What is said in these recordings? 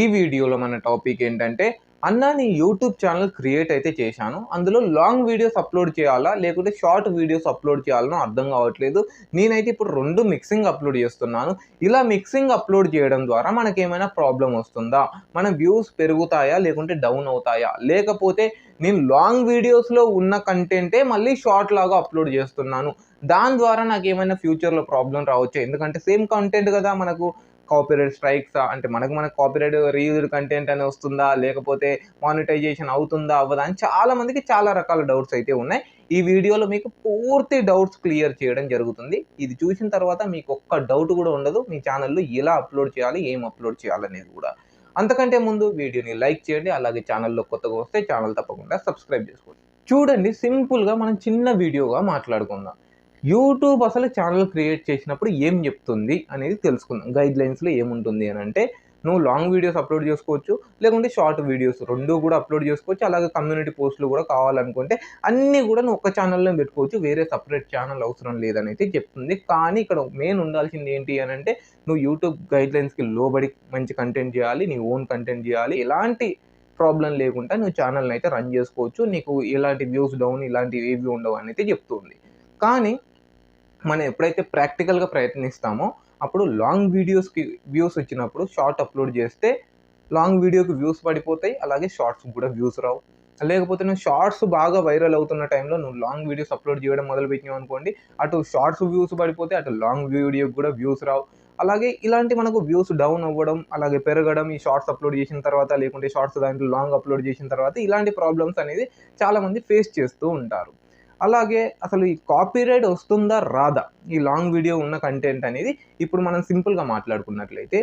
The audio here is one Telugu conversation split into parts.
ఈ వీడియోలో మన టాపిక్ ఏంటంటే అన్న నీ యూట్యూబ్ ఛానల్ క్రియేట్ అయితే చేశాను. అందులో లాంగ్ వీడియోస్ అప్లోడ్ చేయాలా? లేకుంటే షార్ట్ వీడియోస్ అప్లోడ్ చేయాలనో అర్థం కావట్లేదు. నేనైతే ఇప్పుడు రెండు మిక్సింగ్ అప్లోడ్ చేస్తున్నాను. ఇలా మిక్సింగ్ అప్లోడ్ చేయడం ద్వారా మనకి ఏమైనా ప్రాబ్లం వస్తుందా? మన వ్యూస్ పెరుగుతాయా? లేకుంటే డౌన్ అవుతాయా? లేకపోతే నేను లాంగ్ వీడియోస్లో ఉన్న కంటెంటే మళ్ళీ షార్ట్ లాగా అప్లోడ్ చేస్తున్నాను. దాని ద్వారా నాకు ఏమైనా ఫ్యూచర్లో ప్రాబ్లం రావచ్చు? ఎందుకంటే సేమ్ కంటెంట్ కదా మనకు. కాపీరైట్ స్ట్రైక్స్ అంటే మనకు మనకు కాపీరైట్ రీయూజ్డ్ కంటెంట్ అని వస్తుందా? లేకపోతే మానిటైజేషన్ అవుతుందా? అవ్వదా? అని చాలామందికి చాలా రకాల డౌట్స్ అయితే ఉన్నాయి. ఈ వీడియోలో మీకు పూర్తి డౌట్స్ క్లియర్ చేయడం జరుగుతుంది. ఇది చూసిన తర్వాత మీకు ఒక్క డౌట్ కూడా ఉండదు. మీ ఛానల్లో ఎలా అప్లోడ్ చేయాలి? ఏం అప్లోడ్ చేయాలనేది కూడా. అంతకంటే ముందు వీడియోని లైక్ చేయండి. అలాగే ఛానల్లో కొత్తగా వస్తే ఛానల్ తప్పకుండా సబ్స్క్రైబ్ చేసుకోండి. చూడండి సింపుల్గా మనం చిన్న వీడియోగా మాట్లాడుకుందాం. యూట్యూబ్ అసలు ఛానల్ క్రియేట్ చేసినప్పుడు ఏం చెప్తుంది అనేది తెలుసుకుందాం. గైడ్ లైన్స్లో ఏముంటుంది అని అంటే నువ్వు లాంగ్ వీడియోస్ అప్లోడ్ చేసుకోవచ్చు లేకుంటే షార్ట్ వీడియోస్ రెండు కూడా అప్లోడ్ చేసుకోవచ్చు అలాగే కమ్యూనిటీ పోస్టులు కూడా కావాలనుకుంటే అన్నీ కూడా నువ్వు ఒక ఛానల్లో పెట్టుకోవచ్చు వేరే సపరేట్ ఛానల్ అవసరం లేదని అయితే చెప్తుంది. కానీ ఇక్కడ మెయిన్ ఉండాల్సింది ఏంటి అని అంటే నువ్వు యూట్యూబ్ గైడ్ లైన్స్కి లోబడి మంచి కంటెంట్ చేయాలి నీ ఓన్ కంటెంట్ చేయాలి ఎలాంటి ప్రాబ్లం లేకుండా నువ్వు ఛానల్ని అయితే రన్ చేసుకోవచ్చు నీకు ఎలాంటి వ్యూస్ డౌన్ ఇలాంటివి ఏవి ఉండవు అని అయితే చెప్తుంది. కానీ మనం ఎప్పుడైతే ప్రాక్టికల్గా ప్రయత్నిస్తామో అప్పుడు లాంగ్ వీడియోస్కి వ్యూస్ వచ్చినప్పుడు షార్ట్ అప్లోడ్ చేస్తే లాంగ్ వీడియోకి వ్యూస్ పడిపోతాయి అలాగే షార్ట్స్ కూడా వ్యూస్ రావు. లేకపోతే నువ్వు షార్ట్స్ బాగా వైరల్ అవుతున్న టైంలో నువ్వు లాంగ్ వీడియోస్ అప్లోడ్ చేయడం మొదలుపెట్టినావు అనుకోండి అటు షార్ట్స్ వ్యూస్ పడిపోతే అటు లాంగ్ వీడియోకి కూడా వ్యూస్ రావు. అలాగే ఇలాంటి మనకు వ్యూస్ డౌన్ అవ్వడం అలాగే పెరగడం ఈ షార్ట్స్ అప్లోడ్ చేసిన తర్వాత లేకుంటే షార్ట్స్ దాంట్లో లాంగ్ అప్లోడ్ చేసిన తర్వాత ఇలాంటి ప్రాబ్లమ్స్ అనేది చాలామంది ఫేస్ చేస్తూ ఉంటారు. అలాగే అసలు ఈ కాపీరైట్ వస్తుందా రాదా? ఈ లాంగ్ వీడియో ఉన్న కంటెంట్ అనేది ఇప్పుడు మనం సింపుల్గా మాట్లాడుకున్నట్లయితే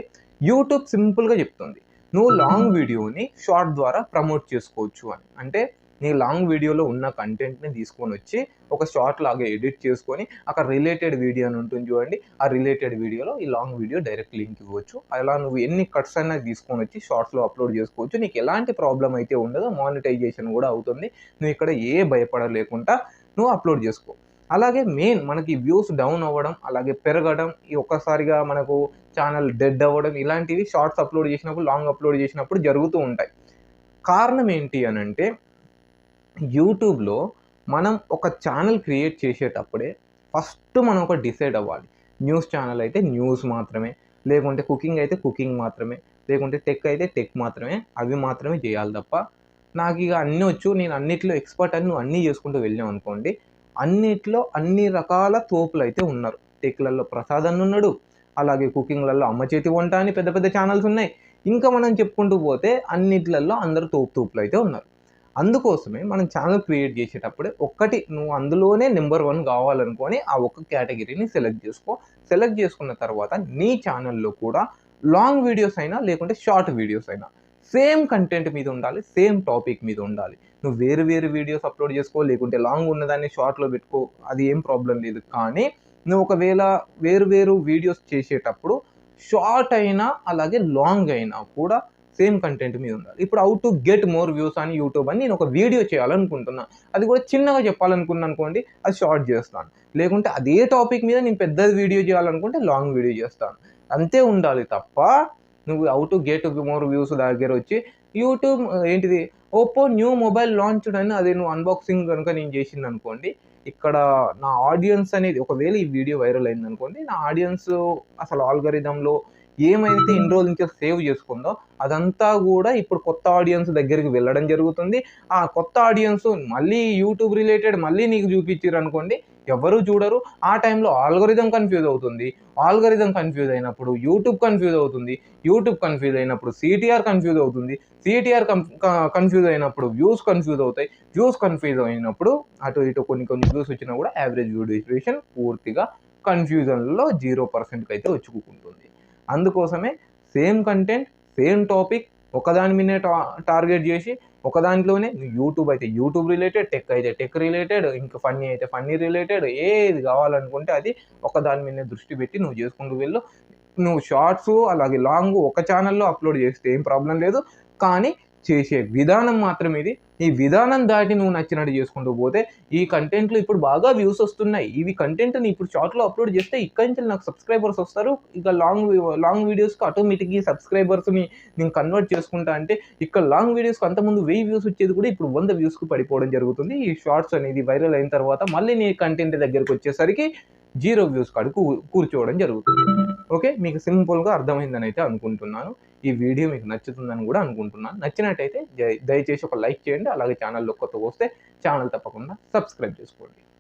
యూట్యూబ్ సింపుల్గా చెప్తుంది. నువ్వు లాంగ్ వీడియోని షార్ట్ ద్వారా ప్రమోట్ చేసుకోవచ్చు అని. అంటే నీ లాంగ్ వీడియోలో ఉన్న కంటెంట్ని తీసుకొని వచ్చి ఒక షార్ట్ లాగా ఎడిట్ చేసుకొని అక్కడ రిలేటెడ్ వీడియో అని ఉంటుంది చూడండి. ఆ రిలేటెడ్ వీడియోలో ఈ లాంగ్ వీడియో డైరెక్ట్ లింక్ ఇవ్వచ్చు. అలా నువ్వు ఎన్ని కట్స్ అయినా తీసుకొని వచ్చి షార్ట్స్లో అప్లోడ్ చేసుకోవచ్చు. నీకు ఎలాంటి ప్రాబ్లం అయితే ఉండదో మానిటైజేషన్ కూడా అవుతుంది. నువ్వు ఇక్కడ ఏ భయపడలేకుండా నువ్వు అప్లోడ్ చేసుకో. అలాగే మెయిన్ మనకి వ్యూస్ డౌన్ అవ్వడం అలాగే పెరగడం ఈ ఒక్కసారిగా మనకు ఛానల్ డెడ్ అవ్వడం ఇలాంటివి షార్ట్స్ అప్లోడ్ చేసినప్పుడు లాంగ్ అప్లోడ్ చేసినప్పుడు జరుగుతూ ఉంటాయి. కారణం ఏంటి అని అంటే యూట్యూబ్లో మనం ఒక ఛానల్ క్రియేట్ చేసేటప్పుడే ఫస్ట్ మనం ఒక డిసైడ్ అవ్వాలి. న్యూస్ ఛానల్ అయితే న్యూస్ మాత్రమే లేకుంటే కుకింగ్ అయితే కుకింగ్ మాత్రమే లేకుంటే టెక్ అయితే టెక్ మాత్రమే అవి మాత్రమే చేయాలి తప్ప నాకు ఇక అన్నీ వచ్చు నేను అన్నిట్లో ఎక్స్పర్ట్ అని నువ్వు అన్నీ చేసుకుంటూ వెళ్ళావు అనుకోండి అన్నిట్లో అన్ని రకాల తోపులు అయితే ఉన్నారు. టెక్లలో ప్రసాద్ అని ఉన్నాడు అలాగే కుకింగ్లలో అమ్మ చేతి వంట అని పెద్ద పెద్ద ఛానల్స్ ఉన్నాయి. ఇంకా మనం చెప్పుకుంటూ పోతే అన్నిట్లలో అందరూ తోపు తోపులు అయితే ఉన్నారు. అందుకోసమే మనం ఛానల్ క్రియేట్ చేసేటప్పుడే ఒక్కటి నువ్వు అందులోనే నెంబర్ వన్ కావాలనుకొని ఆ ఒక్క కేటగిరీని సెలెక్ట్ చేసుకో. సెలెక్ట్ చేసుకున్న తర్వాత నీ ఛానల్లో కూడా లాంగ్ వీడియోస్ అయినా లేకుంటే షార్ట్ వీడియోస్ అయినా సేమ్ కంటెంట్ మీద ఉండాలి సేమ్ టాపిక్ మీద ఉండాలి. నువ్వు వేరు వేరు వీడియోస్ అప్లోడ్ చేసుకో లేకుంటే లాంగ్ ఉన్నదాన్ని షార్ట్లో పెట్టుకో అది ఏం ప్రాబ్లం లేదు. కానీ నువ్వు ఒకవేళ వేరు వేరు వీడియోస్ చేసేటప్పుడు షార్ట్ అయినా అలాగే లాంగ్ అయినా కూడా సేమ్ కంటెంట్ మీద ఉండాలి. ఇప్పుడు how to get more views అని యూట్యూబ్ అని నేను ఒక వీడియో చేయాలనుకుంటున్నాను అది కూడా చిన్నగా చెప్పాలనుకున్నాను అనుకోండి అది షార్ట్ చేస్తాను. లేకుంటే అదే టాపిక్ మీద నేను పెద్ద వీడియో చేయాలనుకుంటే లాంగ్ వీడియో చేస్తాను. అంతే ఉండాలి తప్ప నువ్వు అవుట్ గేట్ మోర్ వ్యూస్ దగ్గర వచ్చి యూట్యూబ్ ఏంటిది? ఓప్పో న్యూ మొబైల్ లాంచ్ అని అది నువ్వు అన్బాక్సింగ్ కనుక నేను చేసింది అనుకోండి ఇక్కడ నా ఆడియన్స్ అనేది ఒకవేళ ఈ వీడియో వైరల్ అయింది అనుకోండి నా ఆడియన్స్ అసలు ఆల్గరిథంలో ఏమైతే ఇన్ని రోజుల నుంచి సేవ్ చేసుకుందో అదంతా కూడా ఇప్పుడు కొత్త ఆడియన్స్ దగ్గరికి వెళ్ళడం జరుగుతుంది. ఆ కొత్త ఆడియన్స్ మళ్ళీ యూట్యూబ్ రిలేటెడ్ మళ్ళీ నీకు చూపించారు అనుకోండి ఎవరు చూడరు. ఆ టైంలో ఆల్గరిథం కన్ఫ్యూజ్ అవుతుంది. ఆల్గరిథం కన్ఫ్యూజ్ అయినప్పుడు యూట్యూబ్ కన్ఫ్యూజ్ అవుతుంది. యూట్యూబ్ కన్ఫ్యూజ్ అయినప్పుడు సిటిఆర్ కన్ఫ్యూజ్ అవుతుంది. సిటిఆర్ కన్ఫ్యూజ్ అయినప్పుడు వ్యూస్ కన్ఫ్యూజ్ అవుతాయి. వ్యూస్ కన్ఫ్యూజ్ అయినప్పుడు అటు ఇటు కొన్ని కొన్ని వ్యూస్ వచ్చినా కూడా యావరేజ్ వ్యూ డిస్ట్రిబ్యూషన్ పూర్తిగా కన్ఫ్యూజన్లో జీరో పర్సెంట్కి అయితే వచ్చుకుంటుంది. అందుకోసమే సేమ్ కంటెంట్ సేమ్ టాపిక్ ఒకదాని మీదే టా టార్గెట్ చేసి ఒక దాంట్లోనే యూట్యూబ్ అయితే యూట్యూబ్ రిలేటెడ్ టెక్ అయితే టెక్ రిలేటెడ్ ఇంకా ఫన్నీ అయితే ఫన్నీ రిలేటెడ్ ఏది కావాలనుకుంటే అది ఒక దాని మీద దృష్టి పెట్టి నువ్వు చేసుకుంటూ వెళ్ళు. నువ్వు షార్ట్స్ అలాగే లాంగ్ ఒక ఛానల్లో అప్లోడ్ చేస్తే ఏం ప్రాబ్లం లేదు. కానీ చేసే విధానం మాత్రం ఇది. ఈ విధానం దాటి నువ్వు నచ్చినట్టు చేసుకుంటూ పోతే ఈ కంటెంట్లు ఇప్పుడు బాగా వ్యూస్ వస్తున్నాయి. ఇవి కంటెంట్ని ఇప్పుడు షార్ట్లో అప్లోడ్ చేస్తే ఇక్కడి నుంచి నాకు సబ్స్క్రైబర్స్ వస్తారు. ఇక లాంగ్ లాంగ్ వీడియోస్కి ఆటోమేటిక్గా సబ్స్క్రైబర్స్ని నేను కన్వర్ట్ చేసుకుంటా అంటే ఇక్కడ లాంగ్ వీడియోస్కి అంతకుముందు వెయ్యి వ్యూస్ వచ్చేది కూడా ఇప్పుడు వంద వ్యూస్కి పడిపోవడం జరుగుతుంది. ఈ షార్ట్స్ అనేది వైరల్ అయిన తర్వాత మళ్ళీ నీ కంటెంట్ దగ్గరికి వచ్చేసరికి జీరో వ్యూస్ కాడికి కూర్చోవడం జరుగుతుంది. ఓకే? మీకు సింపుల్గా అర్థమైందని అయితే అనుకుంటున్నాను. ఈ వీడియో మీకు నచ్చుతుందని కూడా అనుకుంటున్నాను. నచ్చినట్టయితే దయ- దయచేసి ఒక లైక్ చేయండి. అలాగే ఛానల్లో కొత్తగా వస్తే ఛానల్ తప్పకుండా సబ్స్క్రైబ్ చేసుకోండి.